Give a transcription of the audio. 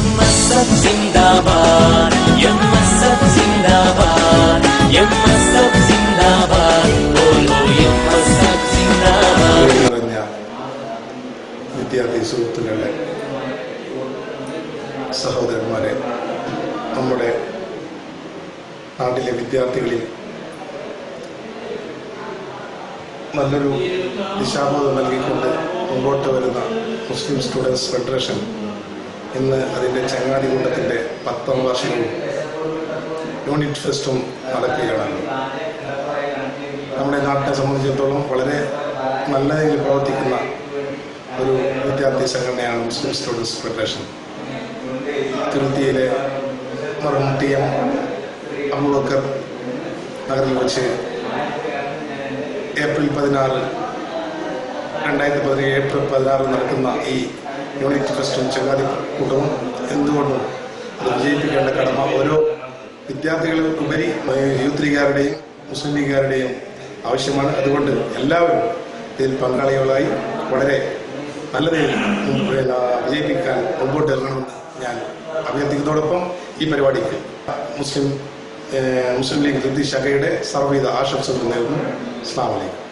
MSF സിന്ദാബാദ് MSF സിന്ദാബാദ് MSF സിന്ദാബാദ് ബോലോ എംഎസ്എഫ് സിന്ദാബാദ് നിറഞ്ഞ വിദ്യാർത്ഥി സുഹൃത്തുക്കളെ സഹോദരന്മാരെ നമ്മുടെ നാട്ടിലെ വിദ്യാർത്ഥികളിൽ നല്ലൊരു ദിശാബോധം നൽകിക്കൊണ്ട് മുമ്പോട്ട് വരുന്ന മുസ്ലിം സ്റ്റുഡൻസ് ഫെഡറേഷൻ ഇന്ന് അതിന്റെ ചങ്ങാതികൂട്ടത്തിന്റെ പത്താം വർഷവും യൂണിറ്റ് ഫെസ്റ്റും നടക്കുകയാണ്. നമ്മുടെ നാട്ടിനെ സംബന്ധിച്ചിടത്തോളം വളരെ നല്ല രീതിയിൽ പ്രവർത്തിക്കുന്ന ഒരു വിദ്യാർത്ഥി സംഘടനയാണ് മുസ്ലിം സ്റ്റുഡൻസ് ഫെഡറേഷൻ. തിരുത്തിയിലെ മറും ടി എം അബൂബക്കർ നഗറിൽ വെച്ച് ഏപ്രിൽ പതിനാറ് രണ്ടായിരത്തി പതിനേഴ് ഏപ്രിൽ പതിനാറ് നടക്കുന്ന ഈ യൂണിറ്റ് ഫെസ്റ്റും ചങ്ങാതി കൂട്ടവും എന്തുകൊണ്ടും അത് വിജയിപ്പിക്കേണ്ട കടമ ഓരോ വിദ്യാർത്ഥികളും ഉപരി യൂത്ത് ലീഗുകാരുടെയും മുസ്ലിം ലീഗുകാരുടെയും ആവശ്യമാണ്. അതുകൊണ്ട് എല്ലാവരും ഇതിൽ പങ്കാളികളായി വളരെ നല്ല രീതിയിൽ വിജയിപ്പിക്കാൻ മുമ്പോട്ട് ഇറങ്ങണമെന്ന് ഞാൻ അഭ്യർത്ഥിക്കുന്നതോടൊപ്പം ഈ പരിപാടിക്ക് മുസ്ലിം മുസ്ലിം ലീഗ് ഹിന്ദി ശാഖയുടെ സർവവിധ ആശംസകൾ നേരുന്നു അസ്ലാം വലൈക്കും